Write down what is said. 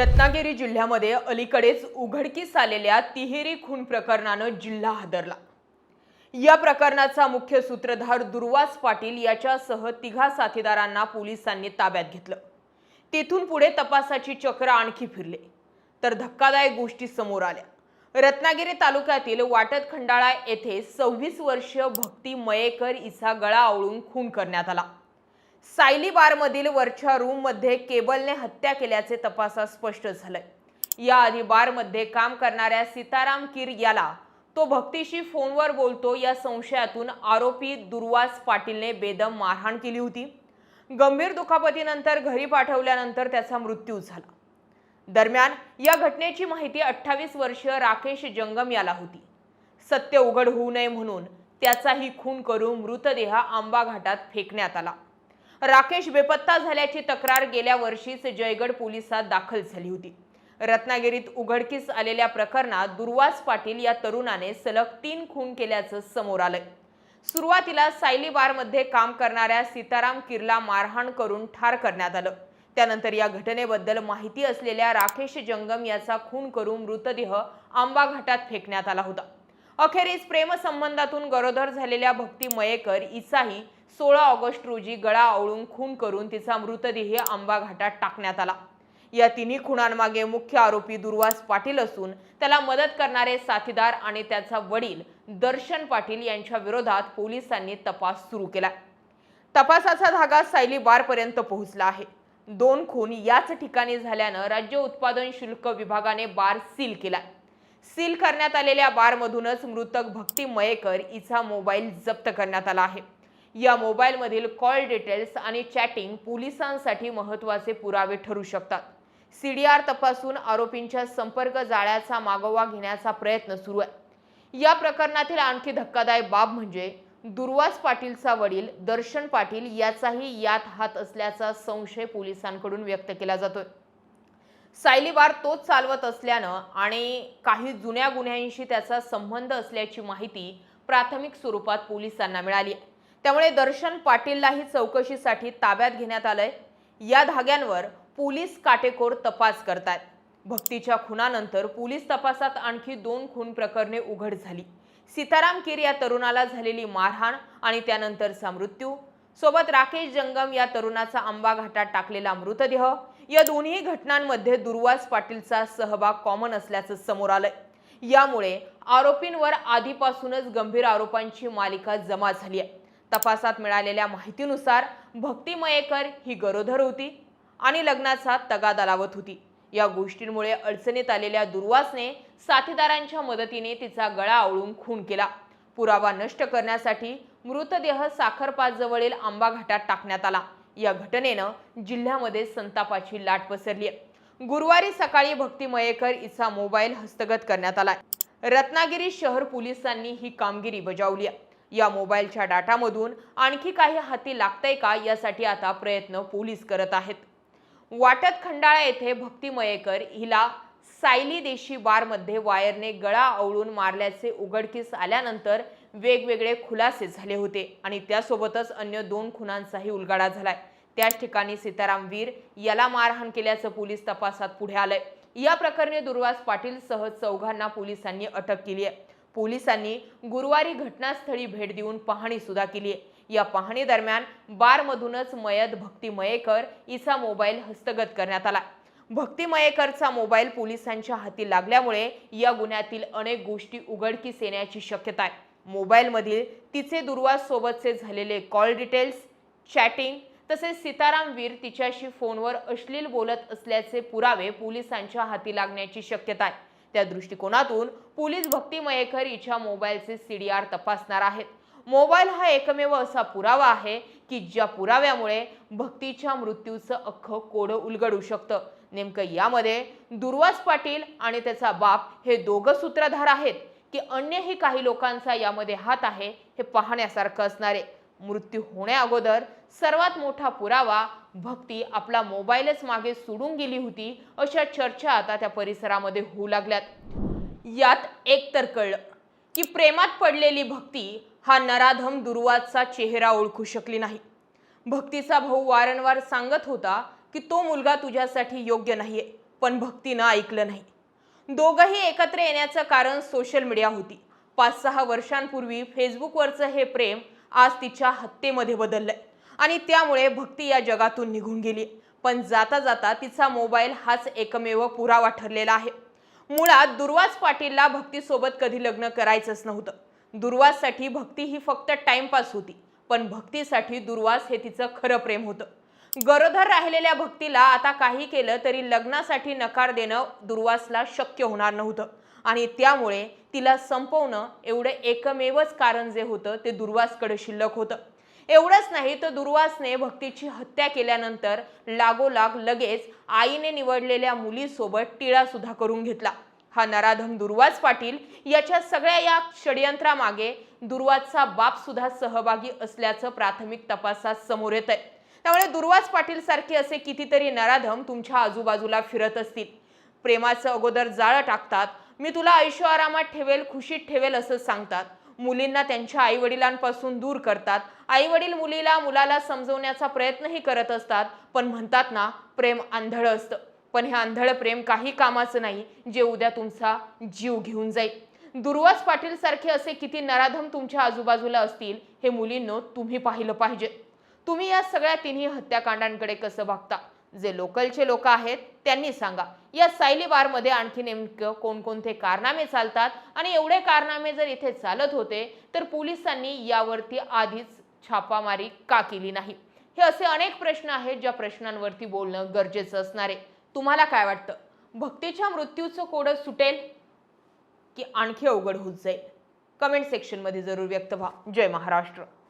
रत्नागिरी जिल्ह्यामध्ये अलीकडेच उघडकीस आलेल्या तिहेरी खून प्रकरणानं जिल्हा हादरला. या प्रकरणाचा मुख्य सूत्रधार दुर्वास पाटील याच्यासह तिघा साथीदारांना पोलिसांनी ताब्यात घेतलं. तेथून पुढे तपासाची चक्र आणखी फिरले. तर धक्कादायक गोष्टी समोर आल्या. रत्नागिरी तालुक्यातील वाटत खंडाळा येथे सव्वीस वर्ष भक्ती मयेकर इचा गळा आवळून खून करण्यात आला. सायली बारमधील वरच्या रूममध्ये केबलने हत्या केल्याचे तपासात स्पष्ट झालंय. याआधी बारमध्ये काम करणाऱ्या सीताराम कीर याला तो भक्तीशी फोनवर बोलतो या संशयातून आरोपी दुर्वास पाटीलने बेदम मारहाण केली होती. गंभीर दुखापतीनंतर घरी पाठवल्यानंतर त्याचा मृत्यू झाला. दरम्यान या घटनेची माहिती अठ्ठावीस वर्षीय राकेश जंगम याला होती. सत्य उघड होऊ नये म्हणून त्याचाही खून करून मृतदेह आंबा घाटात फेकण्यात आला. राकेश बेपत्ता झाल्याची तक्रार गेल्या वर्षीच जयगड पोलिसात दाखल झाली होती. रत्नागिरीत उघडकीस आलेल्या प्रकरणात दुर्वास पाटील या तरुणाने सलग तीन खून केल्याचं समोर आलंय. सुरुवातीला सायली बारमध्ये काम करणाऱ्या सीताराम किरला मारहाण करून ठार करण्यात आलं. त्यानंतर या घटनेबद्दल माहिती असलेल्या राकेश जंगम याचा खून करून मृतदेह आंबा घाटात फेकण्यात आला होता. अखेरीस प्रेमसंबंधातून गरोदर झालेल्या भक्ती मयेकर हिचाही सोळा ऑगस्ट रोजी गळा आवळून खून करून तिचा मृतदेह आंबा घाटात टाकण्यात आला. या तिन्ही खुणांमागे मुख्य आरोपी दुर्वास पाटील असून त्याला मदत करणारे साथीदार आणि त्याचा वडील दर्शन पाटील यांच्या विरोधात पोलिसांनी तपास सुरू केला तपासाचा धागा सायली बारपर्यंत पोहोचला आहे. दोन खून याच ठिकाणी झाल्यानं राज्य उत्पादन शुल्क विभागाने बार सील केला सील करण्यात आलेल्या बारमधूनच मृतक भक्ती मयेकर हिचा मोबाईल जप्त करण्यात आला आहे. या मोबाईलमधील कॉल डिटेल्स आणि चॅटिंग पोलिसांसाठी महत्त्वाचे पुरावे ठरू शकतात. सी डी आर तपासून आरोपींच्या संपर्क जाळ्याचा मागोवा घेण्याचा प्रयत्न सुरू आहे. या प्रकरणातील आणखी धक्कादायक बाब म्हणजे दुर्वास पाटीलचा वडील दर्शन पाटील याचाही यात हात असल्याचा संशय पोलिसांकडून व्यक्त केला जातोय. सायली बार तोच चालवत असल्यानं आणि काही जुन्या गुन्ह्यांशी त्याचा संबंध असल्याची माहिती प्राथमिक स्वरूपात पोलिसांना मिळाली आहे. त्यामुळे दर्शन पाटीललाही चौकशीसाठी ताब्यात घेण्यात आलंय. या धाग्यांवर पोलीस काटेकोर तपास करतात भक्तीच्या खुनानंतर पोलीस तपासात आणखी दोन खून प्रकरणे उघड झाली. सीताराम कीर या तरुणाला झालेली मारहाण आणि त्यानंतरचा मृत्यू. सोबत राकेश जंगम या तरुणाचा आंबा घाटात टाकलेला मृतदेह. या दोन्ही घटनांमध्ये दुर्वास पाटीलचा सहभाग कॉमन असल्याचं समोर आलंय. यामुळे आरोपींवर आधीपासूनच गंभीर आरोपांची मालिका जमा झाली आहे. तपासात मिळालेल्या माहितीनुसार भक्ती मयेकर ही गरोदर होती आणि लग्नाचा तगादा लावत होती. या गोष्टींमुळे अडचणीत आलेल्या दुर्वासने साथीदारांच्या मदतीने तिचा गळा आवळून खून केला. पुरावा नष्ट करण्यासाठी मृतदेह साखरपातजवळील आंबा घाटात टाकण्यात आला. या घटनेनं जिल्ह्यामध्ये संतापाची लाट पसरली आहे. गुरुवारी सकाळी भक्ती मयेकर हिचा मोबाईल हस्तगत करण्यात आला रत्नागिरी शहर पोलिसांनी ही कामगिरी बजावली आहे. या मोबाईलच्या डाटामधून आणखी काही हाती लागतंय का यासाठी आता प्रयत्न पोलीस करत आहेत. वाटत खंडाळा येथे भक्ती मयेकर हिला सायली देशी बारमध्ये वायरने गळा आवळून मारल्याचे उघडकीस आल्यानंतर वेगवेगळे खुलासे झाले होते आणि त्यासोबतच अन्य दोन खुनांचाही उलगडा झालाय. त्याच ठिकाणी सीताराम वीर याला मारहाण केल्याचं पोलीस तपासात पुढे आलंय. या प्रकरणी दुर्वास पाटील सह चौघांना पोलिसांनी अटक केली आहे. पोलिसांनी गुरुवारी घटनास्थळी भेट देऊन पाहणी सुद्धा केली आहे. या पाहणी दरम्यान बारमधूनच मयत भक्ती मयेकर हिचा मोबाईल हस्तगत करण्यात आला. भक्ती मयेकरचा मोबाईल पोलिसांच्या हाती लागल्यामुळे या गुन्ह्यातील अनेक गोष्टी उघडकीस येण्याची शक्यता आहे. मोबाईलमधील तिचे दुर्वास सोबतचे झालेले कॉल डिटेल्स चॅटिंग तसेच सीताराम वीर तिच्याशी फोनवर अश्लील बोलत असल्याचे पुरावे पोलिसांच्या हाती लागण्याची शक्यता आहे. त्या दृष्टिकोनातून पोलीस भक्ती मयेकर हिच्या मोबाईलचे सीडीआर तपासणार आहेत. मोबाईल हा एकमेव असा पुरावा आहे की ज्या पुराव्यामुळे भक्तीच्या मृत्यूचं अख्खं कोडं उलगडू शकतं. नेमकं यामध्ये दुर्वास पाटील आणि त्याचा बाप हे दोघं सूत्रधार आहेत की अन्यही काही लोकांचा यामध्ये हात आहे हे पाहण्यासारखं असणारे. मृत्यू होण्याअगोदर सर्वात मोठा पुरावा भक्ती आपला मोबाईलच मागे सोडून गेली होती अशा चर्चा आता त्या परिसरामध्ये होऊ लागल्यात. यात एक तर कळलं की प्रेमात पडलेली भक्ती हा नराधम दुर्वासचा चेहरा ओळखू शकली नाही. भक्तीचा भाऊ वारंवार सांगत होता की तो मुलगा तुझ्यासाठी योग्य नाहीये पण भक्तीनं ऐकलं नाही. दोघंही एकत्र येण्याचं कारण सोशल मीडिया होती. पाच सहा वर्षांपूर्वी फेसबुकवरचं हे प्रेम आज तिच्या हत्येमध्ये बदललंय. आणि त्यामुळे भक्ती या जगातून निघून गेली. पण जाता जाता तिचा मोबाईल हाच एकमेव पुरावा ठरलेला आहे. मुळात दुर्वास पाटीलला भक्तीसोबत कधी लग्न करायचंच नव्हतं. दुर्वाससाठी भक्ती ही फक्त टाइमपास होती पण भक्तीसाठी दुर्वास हे तिचं खरं प्रेम होतं. गरोदर राहिलेल्या भक्तीला आता काही केलं तरी लग्नासाठी नकार देणं दुर्वासला शक्य होणार नव्हतं. आणि त्यामुळे तिला संपवणं एवढं एकमेवच कारण जे होतं ते दुर्वासकडे शिल्लक होतं. एवढंच नाही तर दुर्वासने भक्तीची हत्या केल्यानंतर लागोलाग लगेच आईने निवडलेल्या मुलीसोबत टिळा सुद्धा करून घेतला. हा नराधम दुर्वास पाटील याच्या सगळ्या या षडयंत्रामागे दुर्वासचा बाप सुद्धा सहभागी असल्याचं प्राथमिक तपासात समोर येत आहे त्यामुळे दुर्वास पाटील सारखे असे कितीतरी नराधम तुमच्या आजूबाजूला फिरत असतील. प्रेमाचं अगोदर जाळं टाकतात. मी तुला ऐशो आरामात ठेवेल खुशीत ठेवेल असं सांगतात. मुलींना त्यांच्या आई वडिलांपासून दूर करतात. आई वडील मुलीला मुलाला समजवण्याचा प्रयत्नही करत असतात पण म्हणतात ना प्रेम आंधळ असतं. पण हे आंधळ प्रेम काही कामाचं नाही जे उद्या तुमचा जीव घेऊन जाईल. दुर्वास पाटील सारखे असे किती नराधम तुमच्या आजूबाजूला असतील हे मुलींनो तुम्ही पाहिलं पाहिजे. तुम्ही या सगळ्या तिन्ही हत्याकांडांकडे कसं बघता जे लोकलचे लोक आहेत त्यांनी सांगा. या सायली बारमध्ये आणखी नेमकं कोणकोणते कारनामे चालतात? आणि एवढे कारनामे जर इथे चालत होते तर पोलिसांनी यावरती आधीच छापामारी का केली नाही? हे असे अनेक प्रश्न आहेत ज्या प्रश्नांवरती बोलणं गरजेचं असणार आहे. तुम्हाला काय वाटतं? भक्तीच्या मृत्यूचं कोडं सुटेल की आणखी अवघड होत जाईल? कमेंट सेक्शनमध्ये जरूर व्यक्त व्हा. जय महाराष्ट्र.